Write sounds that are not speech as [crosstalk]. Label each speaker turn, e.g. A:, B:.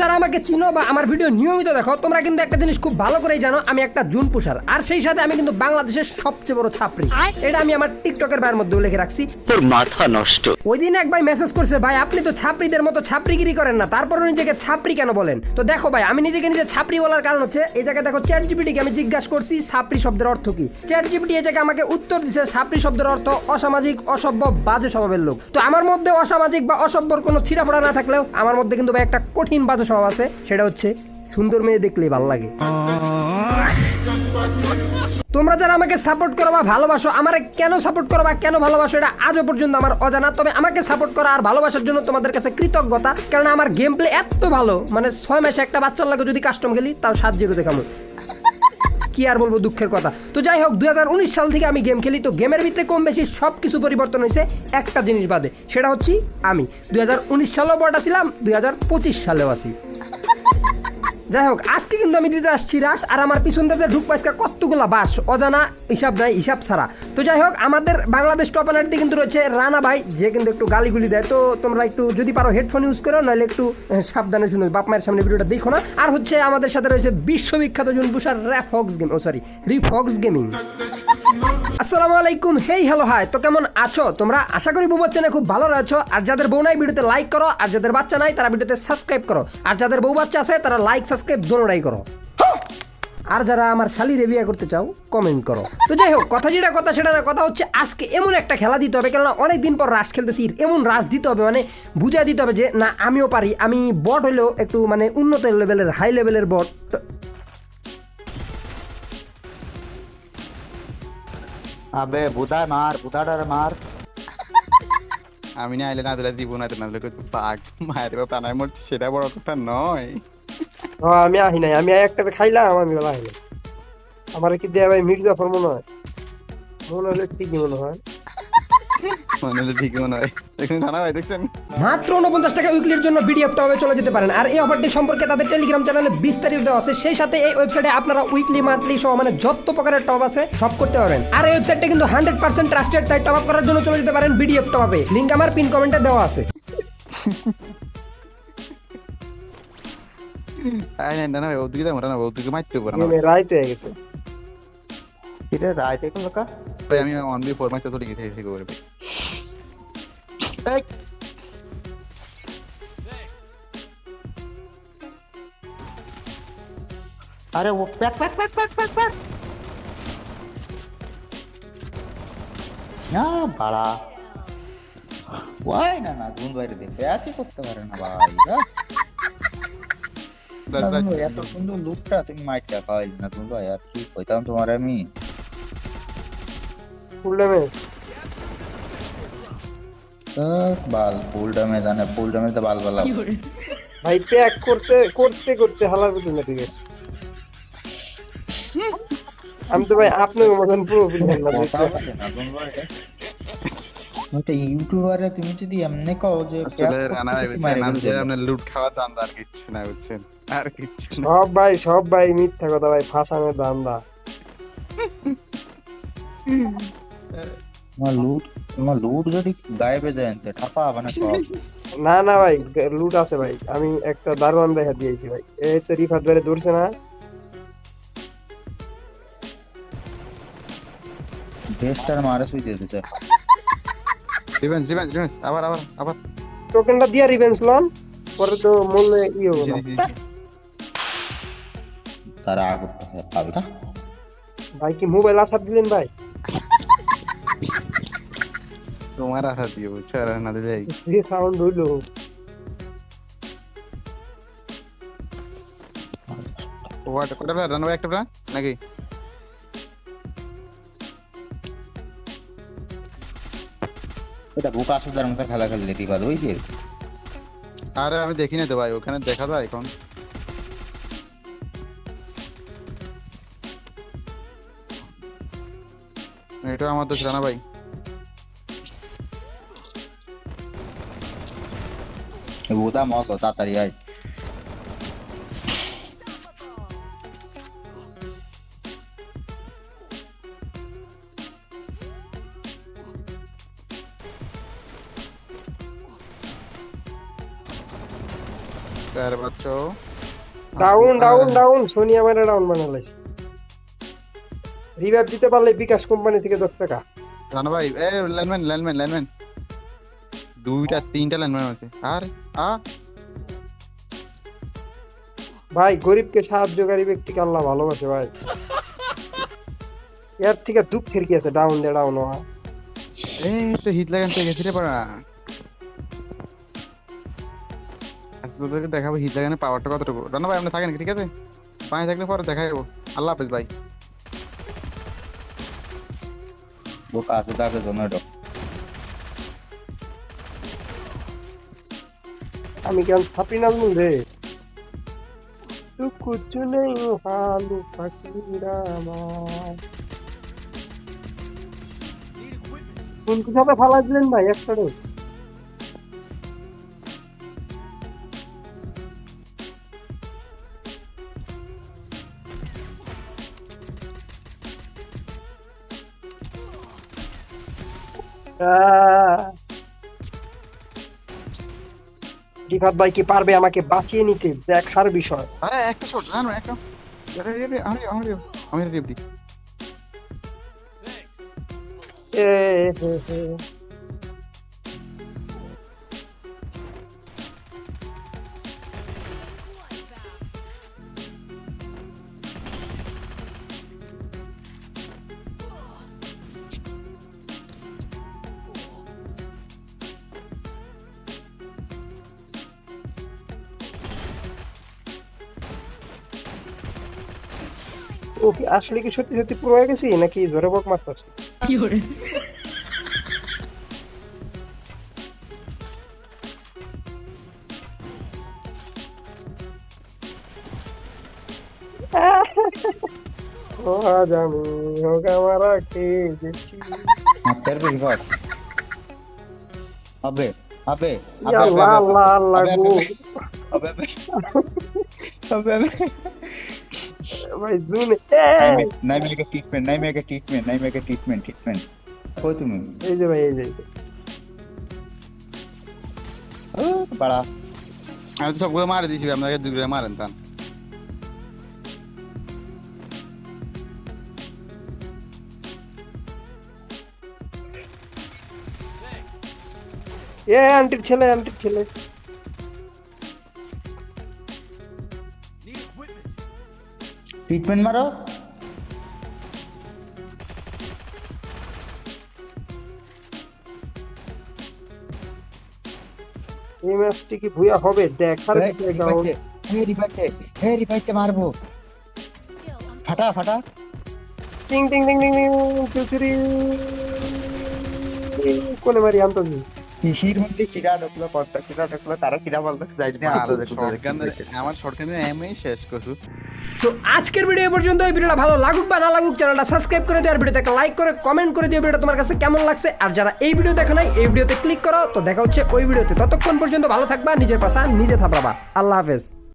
A: যারা আমাকে চিনো বা আমার ভিডিও নিয়মিত দেখো তোমরা কিন্তু একটা জিনিস খুব ভালো করেই জানো আমি একটা জুন পুষার। আর সেই সাথে আমি কিন্তু বাংলাদেশের সবচেয়ে বড় ছাপরি এটা আমি আমার টিকটকের বাইরের মধ্যে লিখে রাখছি।
B: তোর মাথা নষ্ট।
A: ওই দিন এক ভাই মেসেজ করছে ভাই আপনি তো ছাপরিদের মতো ছাপরিগিরি করেন না তারপর নিজেকে ছাপরি কেন বলেন? তো দেখো ভাই আমি নিজেকে নিজে ছাপরি বলার কারণ হচ্ছে এই জায়গায় দেখো চ্যাট জিপিটিকে আমি জিজ্ঞাসা করছি ছাপরি শব্দের অর্থ কি? চ্যাট জিপিটি এই জায়গায় আমাকে উত্তর দিছে ছাপরি শব্দের অর্থ অসামাজিক অসভ্য বাজে স্বভাবের লোক। তো আমার মধ্যে অসামাজিক বা অসভ্যর কোনো ছিঁড়াফোড়া না থাকলেও আমার মধ্যে কিন্তু ভাই একটা কঠিন বাজে স্বভাব আছে, সেটা হচ্ছে সুন্দর মেয়ে দেখলেই ভালো লাগে। তোমরা যারা আমাকে সাপোর্ট করো বা ভালোবাসো, আমার কেন সাপোর্ট করো বা কেন ভালোবাসো, এটা আজও পর্যন্ত আমার অজানা। তবে আমাকে সাপোর্ট করা আর ভালোবাসার জন্য তোমাদের কাছে কৃতজ্ঞতা কারণ আমার গেম প্লে এত ভালো মানে ছয় মাসে একটা বাচ্চার লাগে যদি কাস্টম খেলি, তাও সাত জিরো দেখামো। কি আর বলব দুঃখের কথা? তো যাই হোক দু হাজার উনিশ সাল থেকে আমি গেম খেলি, তো গেমের ভিতরে কম বেশি সব কিছু পরিবর্তন হয়েছে একটা জিনিস বাদে, সেটা হচ্ছে আমি। দুই হাজার উনিশ সালেও বটা ছিলাম, দুই হাজার পঁচিশ সালেও আছি। যাই হোক, আজকে কিন্তু আমি দিতে আসছি রাস, আর আমার পিছন যে ঢুক পাইসকা কতগুলা বাস, অজানা হিসাব নাই, হিসাব ছাড়া। তো যাই হোক, আমাদের বাংলাদেশ টপ অ্যালার্টে কিন্তু রয়েছে রানা ভাই, যে কিন্তু একটু গালিগুলি দেয়। তো তোমরা একটু যদি পারো হেডফোন ইউজ করো, নাহলে একটু সাবধানে শুনো, বাপ মায়ের সামনে ভিডিওটা দেখো না। আর হচ্ছে আমাদের সাথে রয়েছে বিশ্ববিখ্যাত জুনপুষার র্যাপ হক্স গেম ও সরি রিফক্স গেমিং আসসালামু আলাইকুম হেই হ্যালো হাই তো কেমন আছো? তোমরা আশা করি বউ বাচ্চা খুব ভালো আছো। আর যাদের বউ নাই ভিডিওতে লাইক করো। আর যাদের বাচ্চা নাই, তারা ভিডিওতে সাবস্ক্রাইব করো। আর যাদের বউ বাচ্চা আছে, তারা লাইক সাবস্ক্রাইব দোনোটাই করো। আর যারা আমার শালি রেবিয়া করতে চাও কমেন্ট করো। তো যাই হোক কথা যেটা কথা সেটা কথা হচ্ছে আজকে এমন একটা খেলা দিতে হবে কেননা অনেক দিন পর রাশ খেলতেছি এমন রাশ দিতে হবে মানে বুঝাই দিতে হবে যে না আমিও পারি আমি বট হলেও একটু মানে উন্নত লেভেলের হাই লেভেলের বট
C: আবে বুধায় মার বুধাটার মার।
D: আমি না আইলে না দিলে দিব না না দিলে পাক মায়ের প্রাণায় মোট সেটা বড় কথা নয়।
E: হ্যাঁ আমি আহি নাই। আমি একটাতে খাইলাম আমি বলা আহি আমার কি দেয়া ভাই মির্জাফর মনে হয় মনে হলে ঠিকই মনে হয়।
D: মনে মনে হয়।
A: মাত্র উনপঞ্চাশ টাকা উইকলির জন্য বিডিএফ টবে চলে যেতে পারেন। আর এই অফারটি সম্পর্কে তাদের টেলিগ্রাম চ্যানেলে বিস্তারিত দেওয়া আছে। সেই সাথে এই ওয়েবসাইটে আপনারা উইকলি মান্থলি সহ মানে যত প্রকারের টপ আছে সব করতে পারবেন। আর এই ওয়েবসাইটটা কিন্তু হান্ড্রেড পার্সেন্ট ট্রাস্টেড তাই টপ আপ করার জন্য চলে যেতে পারেন বিডিএফ টপে লিঙ্ক আমার পিন কমেন্টে দেওয়া আছে। [laughs]
D: আই না না ভাই ওদিকে যাব না ওদিকে মারতে পারব না
E: রাইতে হয়ে গেছে
C: কিরে রায় থেকে লোকা
D: ভাই আমি ওয়ান বি ফোর মারতে চলে গেছি এসে করে ভাই
C: আরে ও pack pack pack pack pack pack না বাড়া ওয়াই না না গুণ বাইরে দিয়ে প্যাকই করতে পারে না ভাই, এত সুন্দর লুকটা তুমি মাইটটা খাওয়াইলে না গুণ ভাই আর কি কইতাম তোমার আমি?
E: ফুল ড্যামেজ
C: বাল ফুল ড্যামেজ আনে ফুল ড্যামেজ বাল বালা?
E: ভাই প্যাক করতে করতে করতে হালার পর্যন্ত ঠিক আছে আমি তো ভাই আপনার মতন পুরো বুঝলাম না
C: ওটা ইউটিউবারে তুমি যদি এমনি কও যে
D: আসলে রানা ভাই বুঝছেন আমি। আপনার লুট খাওয়া দাম আর কিচ্ছু না বুঝছেন আর কিচ্ছু
E: সব ভাই সব ভাই মিথ্যা কথা ভাই ফাঁসানোর দান্দা।
C: তোমার লুট তোমার লুট যদি গায়েবে যায় তে ঠাপা মানে সব।
E: না না ভাই লুট আছে ভাই আমি একটা দারোয়ান দেখা দিয়েছি ভাই এই তো রিফাত ধরে ধরছে না।
C: বেস্টার মারে সুই দিয়ে দিতে
D: রিভেন্স রিভেন্স রিভেন্স আবার আবার আবার
E: টোকেনটা দিয়া রিভেন্স লন পরে তো মনে ই হবে না।
D: জি, জি।
C: তারা আগে পাবে না
E: ভাই কি মোবাইল আসার দিলেন ভাই?
D: তোমার আশা দিয়ে বুঝছ? আর না দিলে
E: যে সাউন্ড হইল।
D: ওয়াট কটা প্লেয়ার রানা একটা প্লেয়ার নাকি?
C: এটা বুকা সুদার মতো খেলা খেললে বিবাদ যে।
D: আরে আমি দেখি না তো ভাই ওখানে দেখা যায় এখন। এটা আমার তো ছিল না ভাই
C: ওদা মত তাড়াতাড়ি আয়।
D: তার বাচ্চা
E: ডাউন ডাউন ডাউন সোনি আমার ডাউন বানালাইছে রিভাইভ দিতে পারলে বিকাশ কোম্পানি থেকে দশ টাকা।
D: রানা ভাই এ লাইনম্যান লাইনম্যান লাইনম্যান দুইটা তিনটা লাইনম্যান আছে। আর আ?
E: ভাই গরিবকে সাহায্যকারী ব্যক্তিকে আল্লাহ ভালোবাসে ভাই। এর থেকে দুঃখের কি আছে? ডাউন দে ডাউন হওয়া
D: এ তো হিট লাগান থেকে গেছি রে পারা। তোদেরকে দেখাবো পাওয়ারটা কতটুকু। রান্না ভাই আপনি থাকেন ঠিক আছে? থাকলে পরে দেখা যাব আল্লাহ ভাই
E: আমি কেমন থাপি না তো কিছু নেই হালু কোন ভাই একসাথে? রিফাত ভাই কি পারবে আমাকে বাঁচিয়ে নিতে? দেখার বিষয়।
D: আরে একটা শট রান একটা। আমি আমি আমি রেডি
E: ও কি আসলে কি সত্যি সত্যি পুরো হয়ে গেছি নাকি জোরে বক মারতেছে ও আজ আমি হোগা মারা খেয়ে গেছি আল্লাহ আল্লাহ
C: अबे अबे
E: ভাই জুন
C: नहीं नहीं मेरे ट्रीटमेंट नहीं मेरे ट्रीटमेंट नहीं मेरे ट्रीटमेंट ट्रीटमेंट कोई तुम
E: এই যে ভাই এই যে এই যে।
C: बड़ा
D: আমি তো সবগুলো মারে দিয়েছি আপনাকে দুগুলো মারেন তান
E: এ আন্টির ছেলে আন্টির ছেলে
C: ট্রিটমেন্ট মারো।
E: এই কি ভুয়া হবে? দেখার
C: হে রিভাইতে হে রিভাইতে মারবো। ফাটা ফাটা।
E: টিং টিং টিং টিং চুচুরি। কোলে মারি আন্তজি
C: হির মধ্যে কিরা ঢুকলো পঞ্চাশ কিরা ঢুকলো তারা কিরা বলতো যাই
D: জন্য আমার শর্টগানের এমএ শেষ করছু
A: তো আজকের ভিডিও পর্যন্ত এই ভিডিওটা ভালো লাগুক বা না লাগুক চ্যানেলটা সাবস্ক্রাইব করে দিও আর ভিডিওতে একটা লাইক করে কমেন্ট করে দিও ভিডিওটা তোমার কাছে কেমন লাগছে। আর যারা এই ভিডিও দেখো নাই, এই ভিডিওতে ক্লিক করো, তো দেখা হচ্ছে ওই ভিডিওতে ততক্ষণ পর্যন্ত ভালো থাকবা, নিজের পাশা নিজে থাপড়াবা। আল্লাহ হাফেজ।